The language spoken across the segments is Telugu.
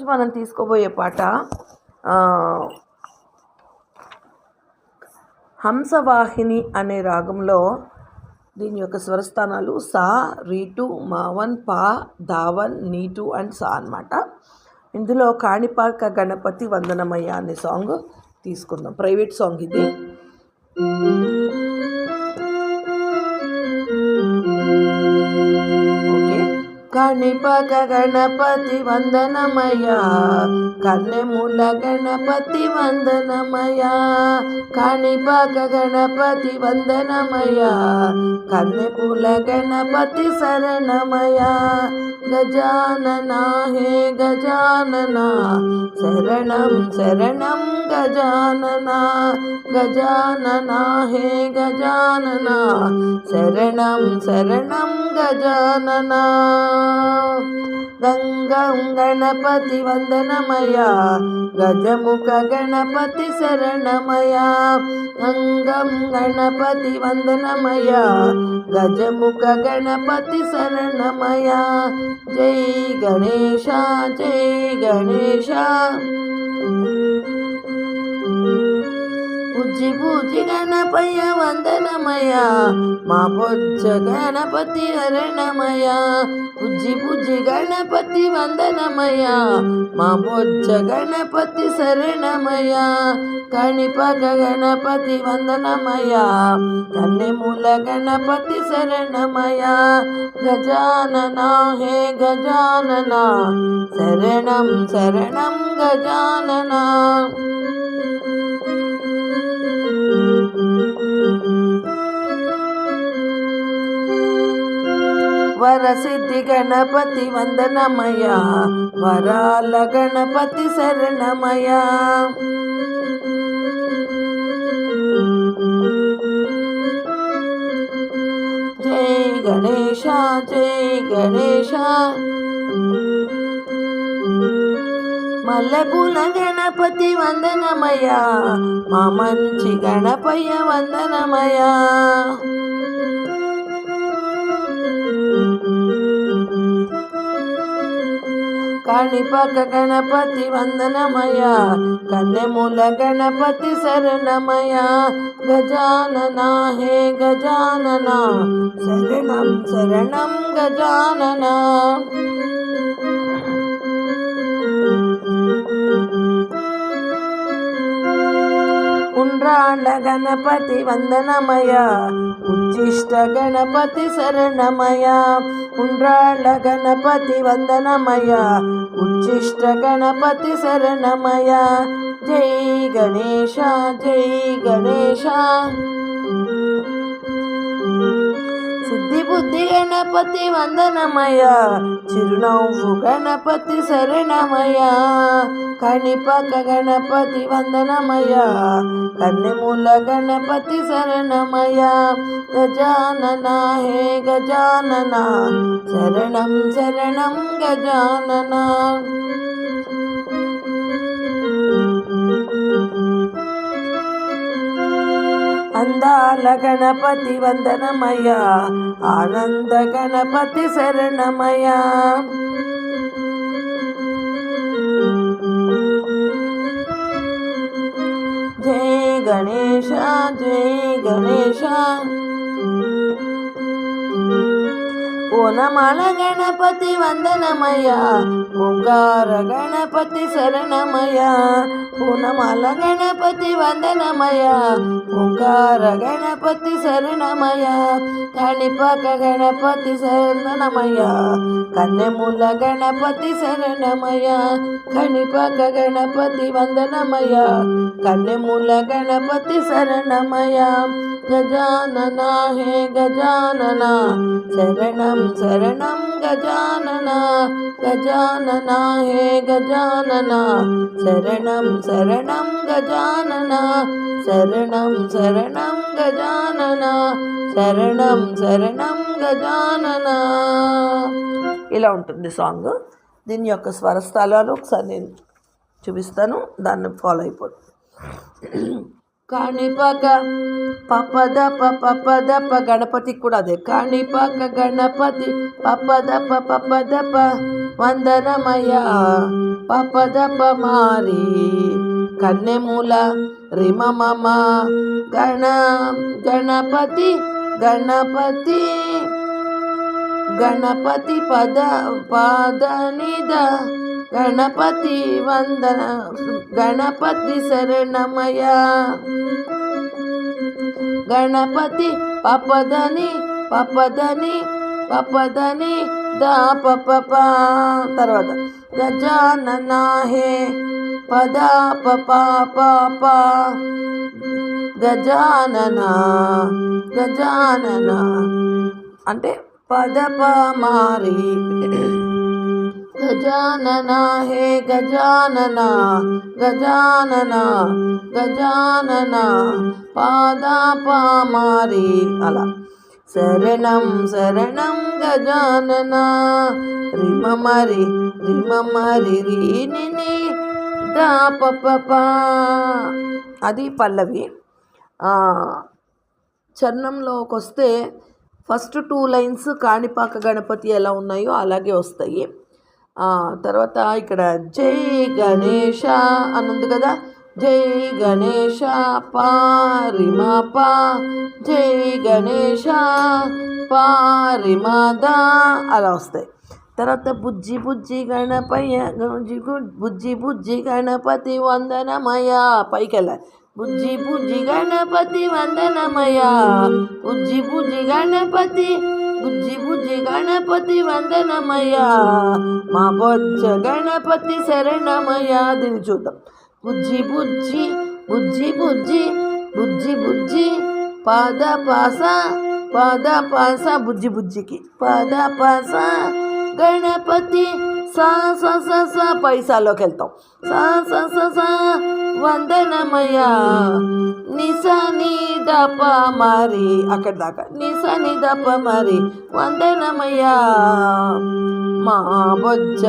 ఈరోజు మనం తీసుకోబోయే పాట హంసవాహిని అనే రాగంలో దీని యొక్క స్వరస్థానాలు సా రీటు మావన్ పా ధావన్ నీటు అండ్ సా అన్నమాట. ఇందులో కాణిపాక గణపతి వందనమయ్య అనే సాంగ్ తీసుకుందాం. ప్రైవేట్ సాంగ్ ఇది. கணிபக கணபதி வந்தனமயா கண்ணை மூல கணபதி வந்தனமயா கணிபக கணபதி வந்தனமயா கண்ணை மூல கணபதி சரணமயா गजानना हे गजानना शरणं शरणं गजानना गजानना हे गजानना शरणं शरणं गजानना गङ्गं गणपति वन्दनमया गज गणपति शरणमया। गङ्गं गणपति वन्दनमया गज गणपति शरणमया। जय गणेश जय गणेश। బుజ్జి బుజ్జి గణపయ్య వందనమయ మా బొజ్జ గణపతి హరణమయ బుజ్జి బుజ్జి గణపతి వందనమయ మా బొజ్జ గణపతి శరణమయ కణిపక గణపతి వందనమయ కన్నెమూల గణపతి శరణమయ గజానన హే గజానన శరణం శరణం గజానన వరసిద్ధి గణపతి వందనమయ వరాల గణపతి శరణమయ జై గణేశ జై గణేశ. మల్లెపూల గణపతి వందనమయ మా మంచి గణపయ్య వందనమయ కాణిపాక గణపతి వందనమయ కన్నెమూల గణపతి శరణమయ గజాననా హే గజాననా. శరణం శరణం గజాననా. ఉండ్రాళ్ళ గణపతి వందనమయ ఉచ్చిష్ట గణపతి శరణమయ ఉండ్రాళ్ళ గణపతి వందనమయ शिष्टगणपतिशरणमया जय गणेशः जय गणेशः। సిద్ధి బుద్ధి గణపతి వందనమయ చిరునవ్వు గణపతి శరణమయ కణిపక గణపతి వందనమయ కన్నెమూల గణపతి శరణమయ గజానన హే గజానన శరణం శరణం గజానన అందాల గణపతి వందనమయ ఆనంద గణపతి శరణమయ జై గణేశ జై గణేశ ఓనమాల గణపతి వందనమయ ఓంకార గణపతి శరణమయ ఓనమాల గణపతి వందనమయ ఓంకార గణపతి శరణమయ కణిపక గణపతి శరణమయ కన్నెముల గణపతి శరణమయ కణిపక గణపతి వందనమయ కన్నెముల గణపతి శరణమయ గజానన హే గజానన శరణం శరణం గజానన గజానన హే గజానన శరణం శరణం గజానన శరణం శరణం గజానన శరణం శరణం గజానన ఇలా ఉంటుంది సాంగ్ దీని యొక్క స్వరస్థలాలు ఒకసారి నేను చూపిస్తాను. దాన్ని ఫాలో అయిపోతుంది ಕಾಣಿಪಕ. ಪಪದ ಪ ಪಪದ ಪ, ಗಣಪತಿ ಕೂಡ ಅದೇ. ಕಾಣಿಪಾಕ, ಗಣಪತಿ, ಪಪದ ಪ ಪಪದ ಪ, ವಂದನಮಯ. ಪಪದ ಪ, ಮಾರಿ ಕನ್ನೆ ಮೂಲ ರಿಮ ಮಮ ಗಣ, ಗಣಪತಿ ಗಣಪತಿ. గణపతి పద పాద నిద. గణపతి వందన గణపతి శరణమయ. గణపతి పపదని పపదని పపదని దా పప తర్వాత గజాననాహే పద పప ప గజానన గజానన. అంటే పదప మారి గజానన హే గజానన గజానన గజానన పాదాప మారి అలా. శరణం శరణం గజానన రిమ మరి రిమ మరి రీని అది పల్లవి. చర్ణంలోకి వస్తే first two lines Kanipaka Ganapati ఎలా ఉన్నాయో అలాగే వస్తాయి. తర్వాత ఇక్కడ జై గణేష అని ఉంది కదా? జై గణేష పారిమాపా జై గణేష పారిమాదా అలా వస్తాయి. తర్వాత బుజ్జి బుజ్జి గణపయ్య బుజ్జి బుజ్జి బుజ్జి గణపతి వందనమయ పైకి వెళ్ళాలి బుజ్జి బుజ్జి గణపతి వందనమయ బుజ్జి బుజ్జి గణపతి బుజ్జి బుజ్జి గణపతి వందనమయ మా బొజ్జ గణపతి శరణమయ దీన్ని చూద్దాం బుజ్జి బుజ్జి బుజ్జి బుజ్జి బుజ్జి బుజ్జి పాద పాస పాద పాస బుజ్జి బుజ్జికి పాద పాస గణపతి సా స స స పైసాలోకి వెళ్తాం సా స స సా వందనమయ్యా. నిస ని దప మరి అక్కడ దాకా. నిస నీ దప మరి వందనమయ్యా. మా బొజ్జ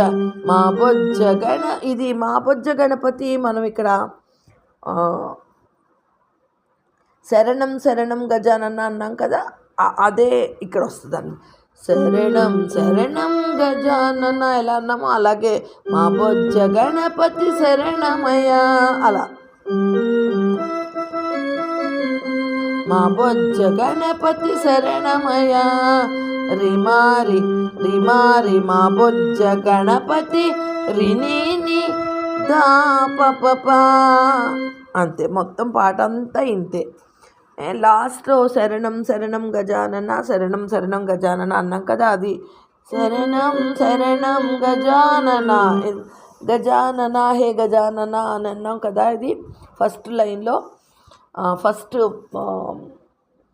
మా బొజ్జ గణ ఇది మా బొజ్జ గణపతి మనం ఇక్కడ శరణం శరణం గజానన్న అన్నాం కదా అదే ఇక్కడ వస్తుందండి. శరణం శరణం గజానన ఎలా అన్నామో అలాగే. మా బొజ్జ గణపతి శరణమయ అలా. మా బొజ్జ గణపతి శరణమయ రిమారి రిమారి మా బొజ్జ గణపతి రినీని దా పప అంతే మొత్తం పాట అంతా ఇంతే. లాస్ట్ శరణం శరణం గజానన శరణం శరణం గజానన అన్నాం కదా అది. శరణం శరణం గజానన. గజానన హే గజానన అని అన్నాం కదా ఇది ఫస్ట్ లైన్లో. ఫస్ట్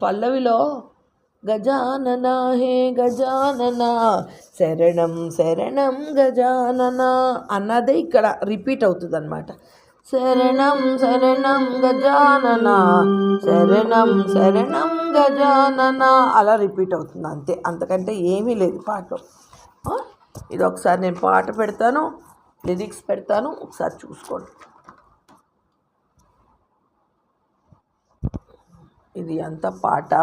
పల్లవిలో గజానన హే గజానన. శరణం శరణం గజానన అన్నదే ఇక్కడ రిపీట్ అవుతుంది అనమాట శరణం శరణం గజానన. శరణం శరణం గజానన. అలా రిపీట్ అవుతుంది అంతే. అంతకంటే ఏమీ లేదు పాటలో. ఇది ఒకసారి నేను పాట పెడతాను లిరిక్స్ పెడతాను ఒకసారి చూసుకోండి. ఇది అంత పాట.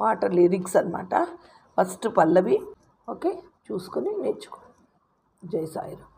పాట లిరిక్స్ అనమాట ఫస్ట్ పల్లవి ఓకే? చూసుకొని నేర్చుకో. జై సాయిరామ్.